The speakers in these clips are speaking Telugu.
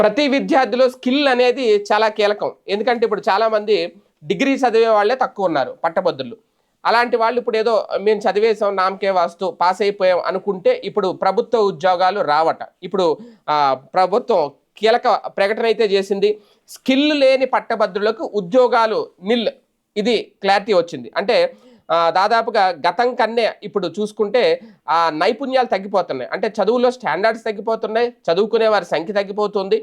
ప్రతి విద్యార్థిలో స్కిల్ అనేది చాలా కీలకం. ఎందుకంటే ఇప్పుడు చాలామంది డిగ్రీ చదివే వాళ్ళే తక్కువ ఉన్నారు పట్టభద్రులు. అలాంటి వాళ్ళు ఇప్పుడు ఏదో మేము చదివేసాం నామకే వాస్తు పాస్ అయిపోయాం అనుకుంటే ఇప్పుడు ప్రభుత్వ ఉద్యోగాలు రావట. ఇప్పుడు ప్రభుత్వం కీలక ప్రకటన అయితే చేసింది స్కిల్ లేని పట్టభద్రులకు ఉద్యోగాలు నిల్ ఇది క్లారిటీ వచ్చింది. అంటే దాదాపుగా గతం కన్నే ఇప్పుడు చూసుకుంటే ఆ నైపుణ్యాలు తగ్గిపోతున్నాయి. అంటే చదువులో స్టాండర్డ్స్ తగ్గిపోతున్నాయి చదువుకునే వారి సంఖ్య తగ్గిపోతుంది.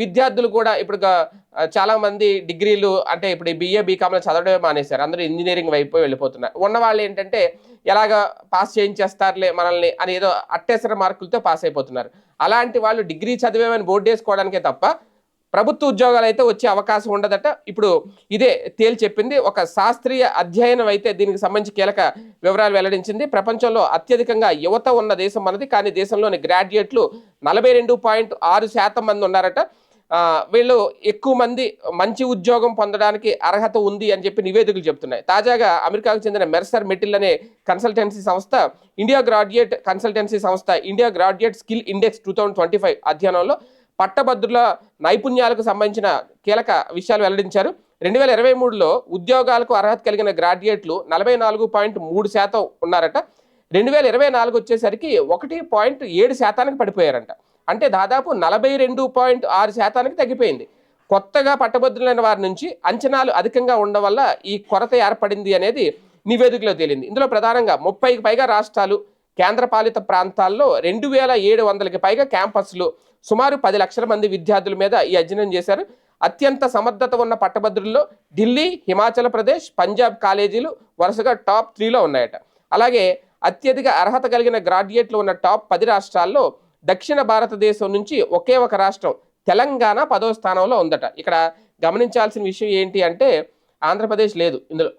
విద్యార్థులు కూడా ఇప్పుడు చాలామంది డిగ్రీలు అంటే ఇప్పుడు బిఏ బీకామ్లో చదవడమే మానేశారు. అందరూ ఇంజనీరింగ్ వైపు వెళ్ళిపోతున్నారు. ఉన్న వాళ్ళు ఏంటంటే ఎలాగ పాస్ చేయించేస్తారులే మనల్ని అని ఏదో అట్టేసర మార్కులతో పాస్ అయిపోతున్నారు. అలాంటి వాళ్ళు డిగ్రీ చదివేమని బోర్డు వేసుకోవడానికే తప్ప ప్రభుత్వ ఉద్యోగాలు అయితే వచ్చే అవకాశం ఉండదట. ఇప్పుడు ఇదే తేల్ చెప్పింది. ఒక శాస్త్రీయ అధ్యయనం అయితే దీనికి సంబంధించి కీలక వివరాలు వెల్లడించింది. ప్రపంచంలో అత్యధికంగా యువత ఉన్న దేశం మనది. కానీ దేశంలోని గ్రాడ్యుయేట్లు నలభై రెండు పాయింట్ ఆరు శాతం మంది ఉన్నారట. వీళ్ళు ఎక్కువ మంది మంచి ఉద్యోగం పొందడానికి అర్హత ఉంది అని చెప్పి నివేదికలు చెప్తున్నాయి. తాజాగా అమెరికాకు చెందిన మెర్సర్ మెటిల్ అనే కన్సల్టెన్సీ సంస్థ ఇండియా గ్రాడ్యుయేట్ కన్సల్టెన్సీ సంస్థ India graduate skill index two thousand twenty five అధ్యయనంలో పట్టభద్రుల నైపుణ్యాలకు సంబంధించిన కీలక విషయాలు వెల్లడించారు. రెండు వేల ఇరవై మూడులో ఉద్యోగాలకు అర్హత కలిగిన గ్రాడ్యుయేట్లు నలభై నాలుగు పాయింట్ మూడు శాతం ఉన్నారట. రెండు వేల ఇరవై నాలుగు వచ్చేసరికి ఒకటి పాయింట్ ఏడు శాతానికి పడిపోయారంట. అంటే దాదాపు నలభై రెండు పాయింట్ ఆరు శాతానికి తగ్గిపోయింది. కొత్తగా పట్టభద్రులైన వారి నుంచి అంచనాలు అధికంగా ఉండడం వల్ల ఈ కొరత ఏర్పడింది అనేది నివేదికలో తేలింది. ఇందులో ప్రధానంగా ముప్పైకి పైగా రాష్ట్రాలు కేంద్రపాలిత ప్రాంతాల్లో రెండు వేల ఏడు వందలకి పైగా క్యాంపస్లు సుమారు పది లక్షల మంది విద్యార్థుల మీద ఈ అధ్యయనం చేశారు. అత్యంత సమర్థత ఉన్న పట్టభద్రుల్లో ఢిల్లీ హిమాచల్ ప్రదేశ్ పంజాబ్ కాలేజీలు వరుసగా టాప్ త్రీలో ఉన్నాయట. అలాగే అత్యధిక అర్హత కలిగిన గ్రాడ్యుయేట్లు ఉన్న టాప్ పది రాష్ట్రాల్లో దక్షిణ భారతదేశం నుంచి ఒకే ఒక రాష్ట్రం తెలంగాణ పదో స్థానంలో ఉందట. ఇక్కడ గమనించాల్సిన విషయం ఏంటి అంటే ఆంధ్రప్రదేశ్ లేదు ఇందులో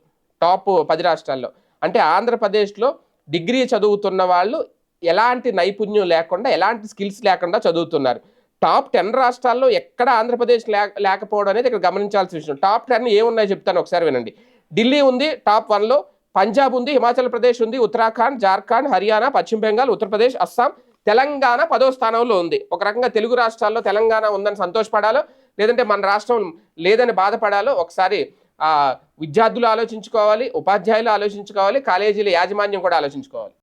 టాప్ పది రాష్ట్రాల్లో. అంటే ఆంధ్రప్రదేశ్లో డిగ్రీ చదువుతున్న వాళ్ళు ఎలాంటి నైపుణ్యం లేకుండా ఎలాంటి స్కిల్స్ లేకుండా చదువుతున్నారు. టాప్ టెన్ రాష్ట్రాల్లో ఎక్కడ ఆంధ్రప్రదేశ్ లే లేకపోవడం అనేది ఇక్కడ గమనించాల్సిన విషయం. టాప్ టెన్ ఏమున్నాయో చెప్తాను ఒకసారి వినండి. ఢిల్లీ ఉంది టాప్ వన్లో పంజాబ్ ఉంది హిమాచల్ ప్రదేశ్ ఉంది ఉత్తరాఖండ్ జార్ఖండ్ హర్యానా పశ్చిమ బెంగాల్ ఉత్తరప్రదేశ్ అస్సాం తెలంగాణ పదో స్థానంలో ఉంది. ఒక రకంగా తెలుగు రాష్ట్రాల్లో తెలంగాణ ఉందని సంతోషపడాలో లేదంటే మన రాష్ట్రం లేదని బాధపడాలో ఒకసారి విద్యార్థులు ఆలోచించుకోవాలి ఉపాధ్యాయులు ఆలోచించుకోవాలి కాలేజీల యాజమాన్యం కూడా ఆలోచించుకోవాలి.